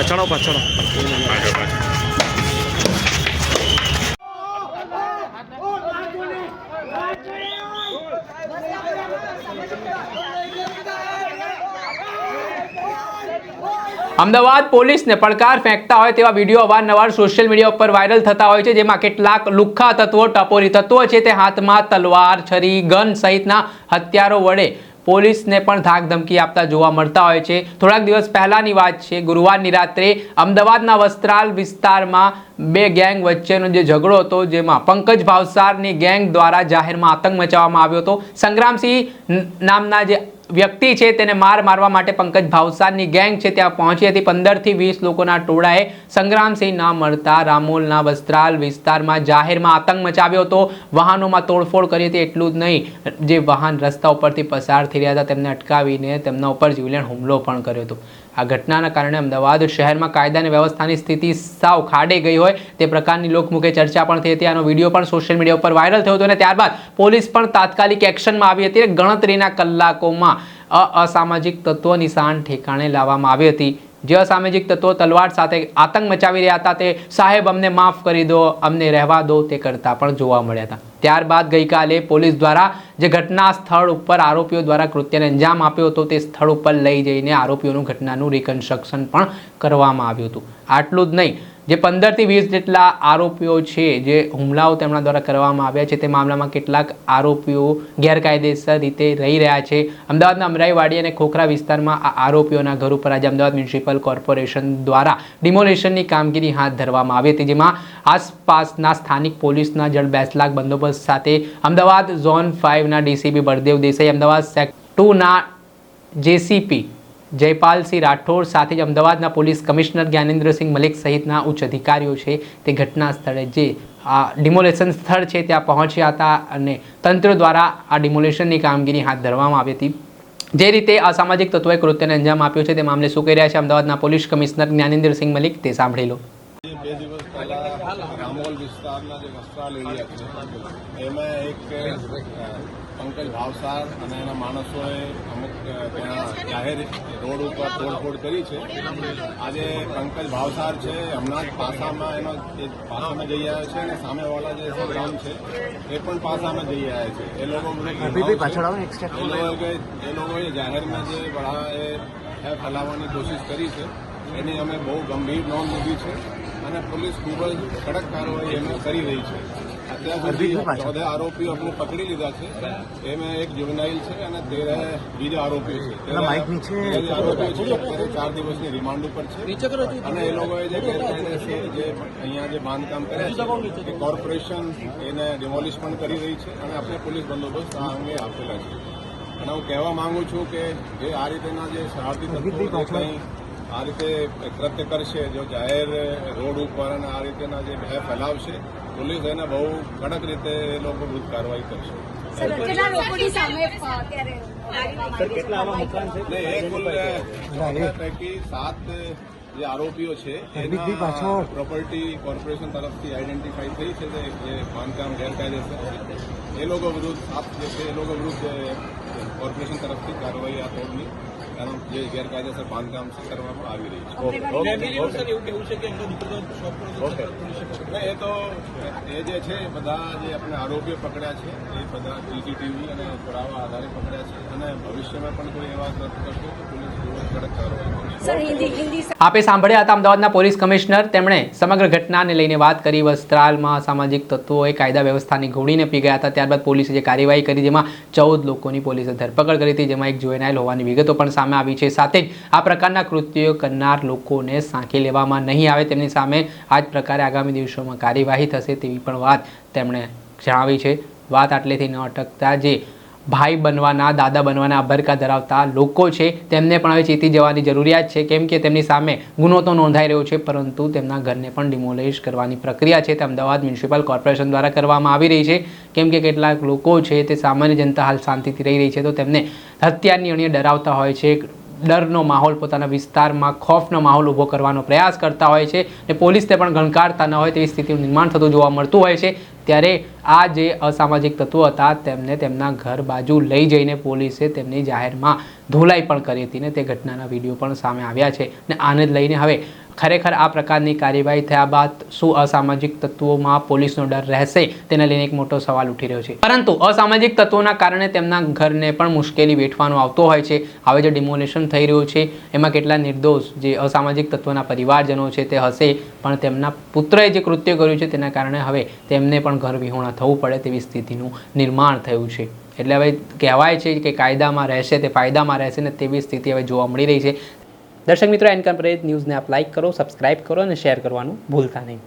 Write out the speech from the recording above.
પાછળો પાછળ અમદાવાદ પોલીસને પડકાર ફેંકતા હોય તેવા વીડિયો અવારનવાર સોશિયલ મીડિયા ઉપર વાયરલ થતા હોય છે, જેમાં કેટલાક લુખ્ખા તત્વો, ટપોરી તત્વો છે, તે હાથમાં તલવાર, છરી, ગન સહિતના હથિયારો વડે પોલીસને પણ ધાક ધમકી આપતા જોવા મળતા હોય છે. થોડાક દિવસ પહેલાની વાત છે, ગુરુવારની રાત્રે અમદાવાદના વસ્ત્રાલ વિસ્તારમાં બે ગેંગ વચ્ચેનો જે ઝઘડો હતો, જેમાં પંકજ ભાવસારની ગેંગ દ્વારા જાહેરમાં આતંક મચાવવામાં આવ્યો હતો. સંગ્રામસિંહ નામના જે વ્યક્તિ છે તેને માર મારવા માટે પંકજ ભાવસારની ગેંગ છે. ત્યાં પહોંચી હતી પંદરથી વીસ લોકોના ટોળાએ. સંગ્રામસિંહ ના મળતા રામોલના વસ્ત્રાલ વિસ્તારમાં જાહેરમાં આતંક મચાવ્યો હતો. વાહનોમાં તોડફોડ કરી હતી, એટલું જ નહીં. જે વાહન રસ્તા ઉપરથી પસાર થઈ રહ્યા હતા, તેમને અટકાવીને તેમના ઉપર જીવલેણ હુમલો પણ કર્યો હતો. આ ઘટનાના કારણે અમદાવાદ શહેરમાં કાયદા અને વ્યવસ્થાની સ્થિતિ સાવ ખાડે ગઈ હોય તે પ્રકારની લોકમુખે ચર્ચા પણ થઈ હતી. આનો વીડિયો પણ સોશિયલ મીડિયા ઉપર વાયરલ થયો હતો અને ત્યારબાદ પોલીસ પણ તાત્કાલિક એક્શનમાં આવી હતી ગણતરીના કલાકોમાં અસામાજિક તત્વો નિશાન ઠેકાણે લાવવામાં આવી હતી. જે અસામાજિક તત્વો તલવાર સાથે આતંક મચાવી રહ્યા હતા તે સાહેબ અમને માફ કરી દો, અમને રહેવા દો તે કરતા પણ જોવા મળ્યા હતા. ત્યારબાદ ગઈકાલે પોલીસ દ્વારા જે ઘટના સ્થળ ઉપર આરોપીઓ દ્વારા કૃત્યને અંજામ આપ્યો હતો, તે સ્થળ ઉપર લઈ જઈને આરોપીઓનું ઘટનાનું રિકન્સ્ટ્રક્શન પણ કરવામાં આવ્યું હતું. આટલું જ નહીં જે પંદરથી વીસ જેટલા આરોપીઓ છે, જે હુમલાઓ તેમના દ્વારા કરવામાં આવ્યા છે, તે મામલામાં કેટલાક આરોપીઓ ગેરકાયદેસર રીતે રહી રહ્યા છે. અમદાવાદના અમરાઈવાડી અને ખોખરા વિસ્તારમાં આ આરોપીઓના ઘર ઉપર આજે અમદાવાદ મ્યુનિસિપલ કોર્પોરેશન દ્વારા ડિમોલેશનની કામગીરી હાથ ધરવામાં આવી હતી, જેમાં આસપાસના સ્થાનિક પોલીસના જળ બેસલાક બંદોબસ્ત સાથે અમદાવાદ ઝોન ફાઇવના ડીસીપી બળદેવ દેસાઈ, અમદાવાદ સેક્ટ ટુના જેસીપી જયપાલસિંહ રાઠોડ સાથે જ અમદાવાદના પોલીસ કમિશનર જ્ઞાનેન્દ્રસિંહ મલિક સહિતના ઉચ્ચ અધિકારીઓ છે તે ઘટના સ્થળે જે આ ડિમોલેશન સ્થળ છે ત્યાં પહોંચ્યા હતા અને તંત્ર દ્વારા આ ડિમોલેશનની કામગીરી હાથ ધરવામાં આવી હતી. જે રીતે અસામાજિક તત્વોએ કૃત્યને અંજામ આપ્યો છે તે મામલે શું કહી રહ્યા છે અમદાવાદના પોલીસ કમિશનર જ્ઞાનેન્દ્રસિંહ મલિક તે સાંભળી લો. બે દિવસ પહેલા રામોલ વિસ્તારના જે વસ્ત્રાલ એરિયા છે, એમાં એક પંકજ ભાવસાર અને એના માણસોએ અમુક ત્યાં જાહેર રોડ ઉપર તોડફોડ કરી છે. આજે પંકજ ભાવસાર છે હમણાં જ પાસામાં એનો એ પાસામાં જઈ આવ્યા છે અને સામેવાળા જે સંગ્રામ છે એ પણ પાસામાં જઈ આવ્યા છે. એ લોકો એ લોકોએ એ લોકોએ જાહેરમાં જે બળા એ ફેલાવવાની કોશિશ કરી છે એની અમે બહુ ગંભીર નોંધ લીધી છે અને પોલીસ ખૂબ જ કડક કાર્યવાહી એમાં કરી રહી છે. અત્યાર સુધી ચૌદ આરોપીઓ આપણે પકડી લીધા છે. એમાં એક જુવનાઇલ છે અને તેર બીજા આરોપીઓ છે. આરોપીઓ છે અત્યારે ચાર દિવસની રિમાન્ડ ઉપર છે. અને એ લોકોએ જે જે અહીંયા જે બાંધકામ કરે છે એ કોર્પોરેશન એને ડિમોલિશ પણ કરી રહી છે અને આપણે પોલીસ બંદોબસ્ત આ અંગે આપેલા છે. અને હું કહેવા માંગુ છું કે જે આ રીતેના જે શરાબી તત્વો કંઈ આ રીતે કૃત્ય કરશે જો જાહેર રોડ ઉપર અને આ રીતેના જે ભય ફેલાવશે પોલીસ એને બહુ કડક રીતે એ લોકો વિરુદ્ધ કાર્યવાહી કરશે. પૈકી સાત જે આરોપીઓ છે એના પ્રોપર્ટી કોર્પોરેશન તરફથી આઈડેન્ટિફાઈ થઈ છે જે જે બાંધકામ ગેરકાયદેસર છે. એ લોકો વિરુદ્ધ આપ જે છે એ લોકો વિરુદ્ધ કોર્પોરેશન તરફથી કાર્યવાહી આ તોડની કારણ જે ગેરકાયદેસર બાંધકામ છે કરવામાં આવી રહી છે. એ તો એ જે છે બધા જે આપણે આરોપીઓ પકડ્યા છે એ બધા સીસીટીવી અને પુરાવા આધારે પકડ્યા છે. અને ભવિષ્યમાં પણ કોઈ એવા કરશે તો પોલીસ કડક કાર્યવાહી કરશે. સર હિન્દી હિન્દી આપે સાંભળ્યા હતા અમદાવાદના પોલીસ કમિશનર. તેમણે સમગ્ર ઘટનાને લઈને વાત કરી. વસ્ત્રાલમાં સામાજિક તત્વોએ કાયદા વ્યવસ્થાની ઘોડીને પી ગયા હતા. ત્યારબાદ પોલીસે જે કાર્યવાહી કરી, જેમાં ચૌદ લોકોની પોલીસે ધરપકડ કરી હતી, જેમાં એક જોઈનાયેલ હોવાની વિગતો પણ સામે આવી છે. સાથે જ આ પ્રકારના કૃત્યો કરનાર લોકોને સાંખી લેવામાં નહીં આવે. તેમની સામે આ જ પ્રકારે આગામી દિવસોમાં કાર્યવાહી થશે તેવી પણ વાત તેમણે જણાવી છે. વાત આટલેથી ન અટકતા. જે ભાઈ બનવાના, દાદા બનવાના અભરકા ધરાવતા લોકો છે. તેમને પણ હવે ચેતી જવાની જરૂરિયાત છે. કેમ કે તેમની સામે ગુનો તો નોંધાઈ રહ્યો છે, પરંતુ તેમના ઘરને પણ ડિમોલિશ કરવાની પ્રક્રિયા છે. તે અમદાવાદ મ્યુનિસિપલ કોર્પોરેશન દ્વારા કરવામાં આવી રહી છે. કેમ કે કેટલાક લોકો છે તે સામાન્ય જનતા હાલ શાંતિથી રહી રહી છે. તો તેમને હત્યાની અણીએ ડરાવતા હોય છે. ડરનો માહોલ પોતાના વિસ્તારમાં ખોફનો માહોલ ઊભો કરવાનો પ્રયાસ કરતા હોય છે. અને પોલીસને પણ ગણકારતા ન હોય તેવી સ્થિતિનું નિર્માણ થતું જોવા મળતું હોય છે. ત્યારે આ જે અસામાજિક તત્વો હતા તેમને તેમના ઘર બાજુ લઈ જઈને પોલીસે તેમની જાહેરમાં ધોલાઈ પણ કરી હતી ને તે ઘટનાના વીડિયો પણ સામે આવ્યા છે ને આને લઈને હવે ખરેખર આ પ્રકારની કાર્યવાહી થયા બાદ શું અસામાજિક તત્વોમાં પોલીસનો ડર રહેશે તેને લઈને એક મોટો સવાલ ઉઠી રહ્યો છે. પરંતુ અસામાજિક તત્વોના કારણે તેમના ઘરને પણ મુશ્કેલી વેઠવાનો આવતો હોય છે. હવે જે ડિમોલેશન થઈ રહ્યું છે, એમાં કેટલા નિર્દોષ જે અસામાજિક તત્વોના પરિવારજનો છે તે હશે, પણ તેમના પુત્રએ જે કૃત્ય કર્યું છે તેના કારણે હવે તેમને પણ ઘર વિહોણા થવું પડે તેવી સ્થિતિનું નિર્માણ થયું છે. એટલે હવે કહેવાય છે કે કાયદામાં રહેશે તે ફાયદામાં રહેશે ને તેવી સ્થિતિ હવે જોવા મળી રહી છે. દર્શક મિત્રો એનકમ ન્યૂઝને આપ લાઇક કરો સબસ્ક્રાઇબ કરો અને શેર કરવાનું ભૂલતા નહીં.